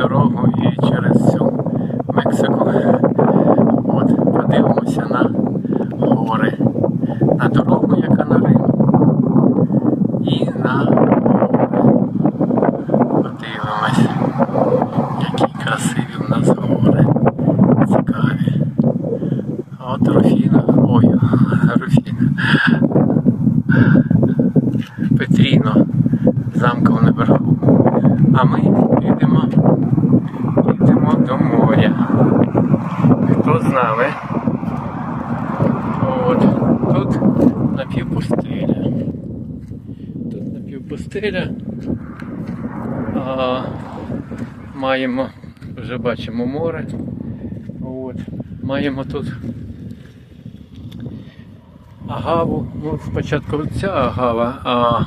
дорогу і через цю Мексику. От, подивимося на гори, на дорогу, яка на Рим, і на гори. Подивимось, які красиві в нас гори. Цікаві. От Руфіна. Ой, Руфіна. Петріно замком наверху. А ми йдемо, йдемо до моря. Хто з нами? От. Тут напівпустеля. Тут напівпустеля. А, маємо, вже бачимо море. От. Маємо тут агаву. Ну, спочатку ця агава, а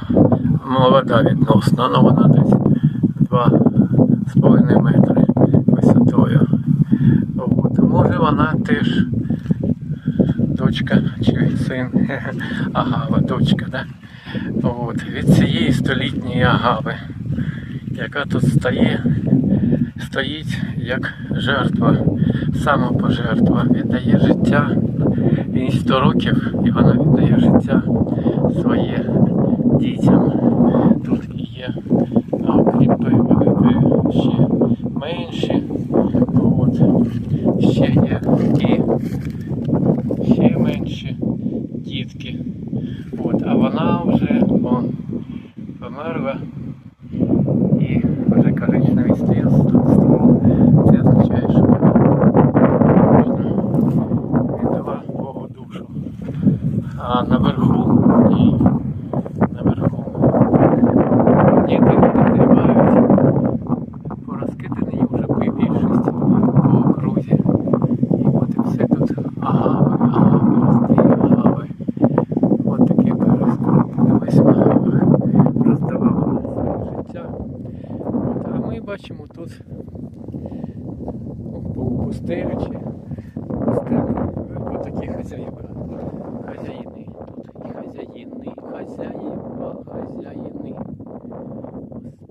молода відносно, ну вона десь 2,5 метри вона теж дочка чи син агава, дочка, да? От. Від цієї столітньої агави, яка тут стає, стоїть як жертва, самопожертва, віддає життя. Їй 100 років і вона віддає життя своє дітям. Тут і є, а окрім тої великої, ще менші. От. Ще є і ще менші дітки. От. А вона вже о, померла і вже коричневий стріл ствол. Це означає, що вона віддала Богу душу. А наверху ні. Наверху діти займаються. Порозкидані вже по більшості по окрузі. І от і все тут агави, агави, рости, агави. От такі перескоропи дивись в агавах. Роздавала нам своє життя. От, а ми бачимо тут по пустелі чи пустелі. Ось такі хазяїни. Тут і хазяїни, хазяїва, хазяїни.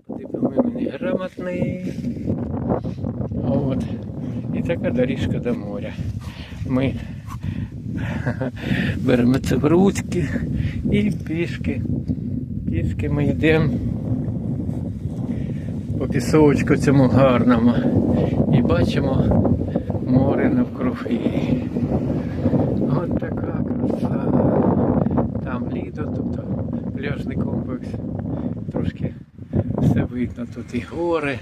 Господи, помилуй, грамотний. От. І така доріжка до моря. Ми беремо це в ручки і пішки. Пішки ми йдемо по пісочку цьому гарному і бачимо море навкруги. От така краса. Там лідо, тобто пляжний комплекс. Трошки все видно. Тут і гори.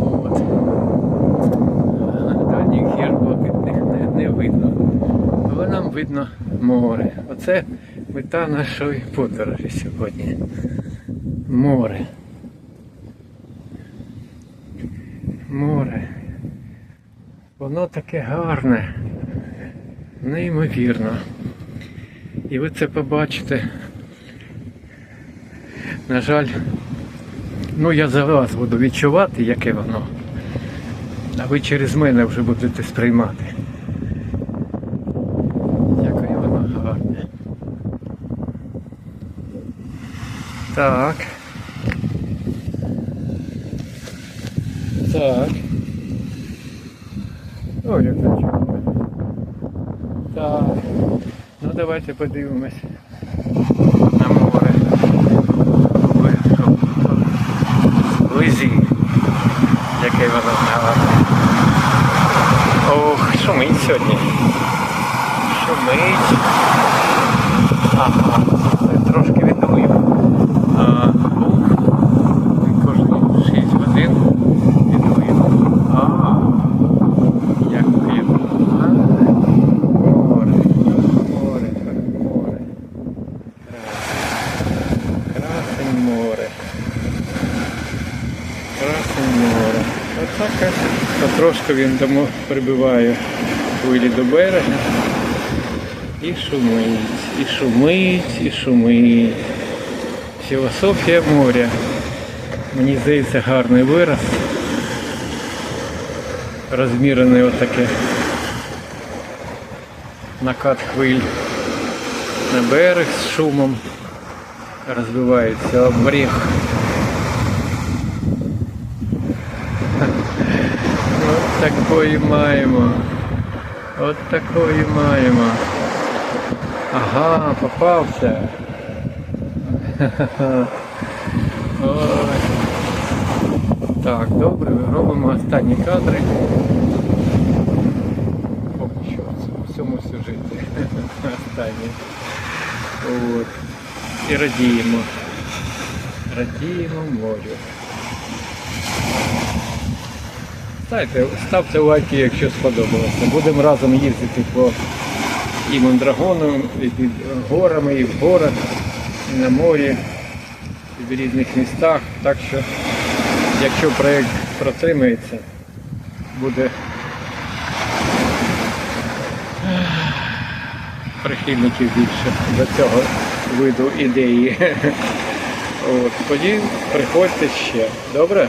От. Дальніх гір блакитних не, не видно. Але нам видно море. Оце мета нашої подорожі сьогодні. Море. Море. Воно таке гарне, неймовірно. І ви це побачите. На жаль, ну я за вас буду відчувати, яке воно. А ви через мене вже будете сприймати. Яке воно гарне. Так. Так. Ой, як чудово. Так. Ну давайте подивимось на море. Вблизі. Яке воно гарне. Ох, шумить сьогодні. Шумить. Ага, це трошки віддалив. А, був кожні 6 годин віддалив. А, як приємно. А, Море, море, море. Красень море. Красень море. Потрошку він тому прибиває хвилі до берега. І шумить, і шумить, і шумить. Філософія моря. Мені здається гарний вираз. Розмірений отаке накат хвиль на берег з шумом. Розбивається об берег. Такої маємо. От такої маємо. Ага, попався. Ой. Так, добре, робимо останні кадри. Поки що в цьому сюжеті. Останні. От. І радіємо. Радіємо морю. Ставте, ставте лайки, якщо сподобалося. Будемо разом їздити по і Мондрагону, і під горами, і в горах, і на морі, і в різних містах. Так що, якщо проєкт протримається, буде прихильників більше до цього виду ідеї. От, тоді приходьте ще. Добре?